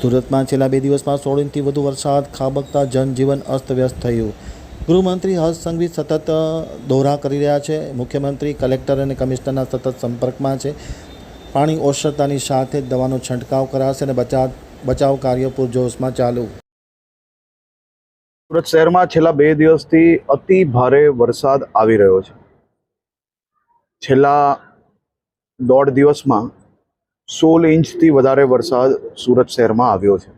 સુરતમાં છેલ્લા બે દિવસમાં સોળ ઇંચથી વધુ વરસાદ, ખાબકતા, જનજીવન અસ્તવ્યસ્ત થયું. ગૃહમંત્રી હર્ષ સંઘવી સતત દોરા કરી રહ્યા છે. મુખ્યમંત્રી, કલેક્ટર અને કમિશનરના સતત સંપર્કમાં છે. પાણી ઓસરતાની સાથે દવાનો છંટકાવ કરાશે અને બચાવ બચાવ કાર્ય પૂરજોશમાં ચાલુ. સુરત શહેરમાં છેલ્લા બે દિવસથી અતિ ભારે વરસાદ આવી રહ્યો છે. છેલ્લા દોઢ દિવસમાં સોળ ઇંચથી વધારે વરસાદ સુરત શહેરમાં આવ્યો છે.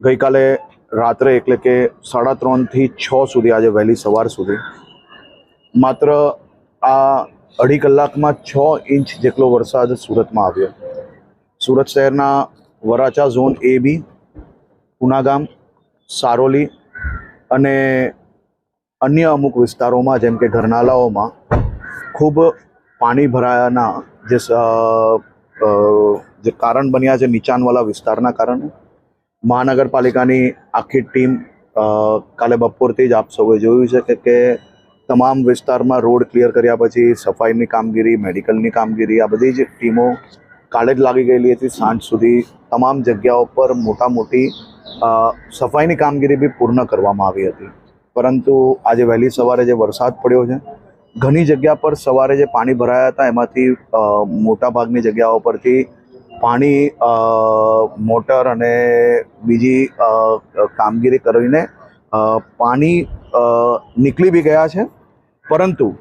ગઈકાલે રાત્રે એટલે કે સાડા ત્રણથી છ સુધી આજે વહેલી સવાર સુધી માત્ર આ અઢી કલાકમાં છ ઇંચ જેટલો વરસાદ સુરતમાં આવ્યો. સુરત શહેરના Varachha zone A B Punagam Saroli અને અન્ય અમુક વિસ્તારોમાં જેમ કે ઘરનાલાઓમાં ખૂબ પાણી ભરાયાના જે જે કારણ બન્યા છે નીચાણવાળા વિસ્તારના કારણે, મહાનગરપાલિકાની આખી ટીમ કાલે બપોરથી જ આપ સૌએ જોયું છે કે તમામ વિસ્તારમાં રોડ ક્લિયર કર્યા પછી સફાઈની કામગીરી, મેડિકલની કામગીરી, આ બધી જ ટીમો કાલે જ લાગી ગયેલી હતી. સાંજ સુધી તમામ જગ્યાઓ પર મોટા મોટી સફાઈની કામગીરી બી પૂર્ણ કરવામાં આવી હતી. પરંતુ આજે વહેલી સવારે જે વરસાદ પડ્યો છે ઘણી જગ્યા પર સવારે જે પાણી ભરાયા હતા એમાંથી મોટા ભાગની જગ્યાઓ પરથી પાણી મોટર અને બીજી કામગીરી કરીને પાણી નીકળી બી ગયા છે. પરંતુ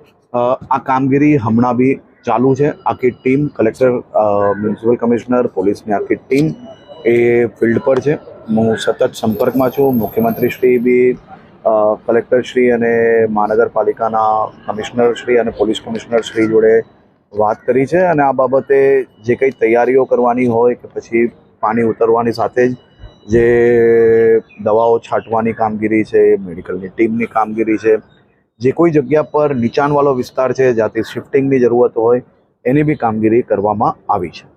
આ કામગીરી હમણાં બી ચાલુ છે. આખી ટીમ કલેક્ટર મ્યુનિસિપલ કમિશનર પોલીસની આખી ટીમ એ ફિલ્ડ પર છે. હું સતત સંપર્કમાં છું. મુખ્યમંત્રીશ્રી બી અ, કલેક્ટરશ્રી અને મહાનગરપાલિકાના કમિશનરશ્રી અને પોલીસ કમિશનરશ્રી જોડે વાત કરી છે અને આ બાબતે જે કંઈ તૈયારીઓ કરવાની હોય કે પછી પાણી ઉતરવાની સાથે જ જે દવાઓ છાંટવાની કામગીરી છે, મેડિકલની ટીમની કામગીરી છે, જે કોઈ જગ્યા પર નીચાણવાળો વિસ્તાર છે જ્યાંથી શિફ્ટિંગની જરૂરત હોય એની બી કામગીરી કરવામાં આવી છે.